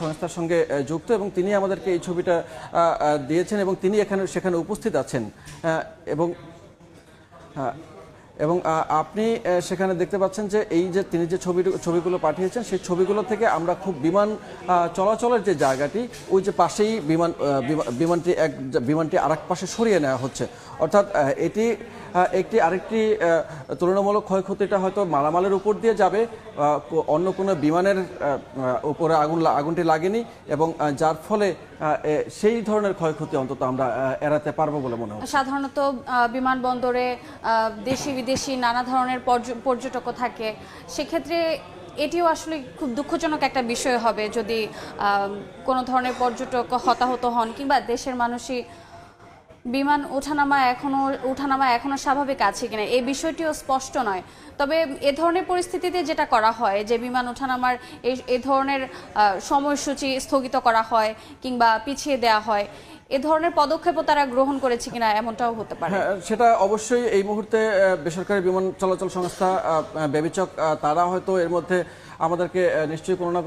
সংস্থার সঙ্গে যুক্ত এবং তিনি আমাদেরকে এই ছবিটা দিয়েছেন এবং তিনি এখানে, সেখানে উপস্থিত আছেন। এবং এবং আপনি সেখানে দেখতে পাচ্ছেন যে এই যে তিনি যে ছবি, ছবিগুলো পাঠিয়েছেন, সেই ছবিগুলো থেকে আমরা খুব বিমান চলাচলের যে জায়গাটি, ওই যে পাশেই বিমান বিমানটি এক, বিমানটি আরেক পাশে সরিয়ে নেওয়া হচ্ছে। অর্থাৎ এটি একটি আরেকটি তুলনামূলক ক্ষয়ক্ষতিটা হয়তো মালামালের উপর দিয়ে যাবে অন্য কোনো বিমানের উপরে আগুন আগুনটি লাগেনি এবং যার ফলে সেই ধরনের ক্ষয়ক্ষতি অন্তত আমরা এড়াতে পারব বলে মনে হয় সাধারণত বিমানবন্দরে দেশি বিদেশি নানা ধরনের পর্য- পর্যটকও থাকে। সেক্ষেত্রে এটিও আসলে খুব দুঃখজনক একটা বিষয় হবে যদি কোনো ধরনের পর্যটক হতাহত হন কিংবা দেশের মানুষই বিমান ওঠানামা এখনও ওঠানামা এখনও স্বাভাবিক আছে কিনা, এই বিষয়টিও স্পষ্ট নয়। তবে এ ধরনের পরিস্থিতিতে যেটা করা হয়, যে বিমান ওঠানামার এ ধরনের সময়সূচি স্থগিত করা হয় কিংবা পিছিয়ে দেওয়া হয়, এ ধরনের পদক্ষেপও তারা গ্রহণ করেছে কিনা এমনটাও হতে পারে। হ্যাঁ সেটা অবশ্যই এই মুহূর্তে বেসরকারি বিমান চলাচল সংস্থা বেবিচক তারা হয়তো এর মধ্যে আমাদেরকে নিশ্চয়ই কোনো না কোনো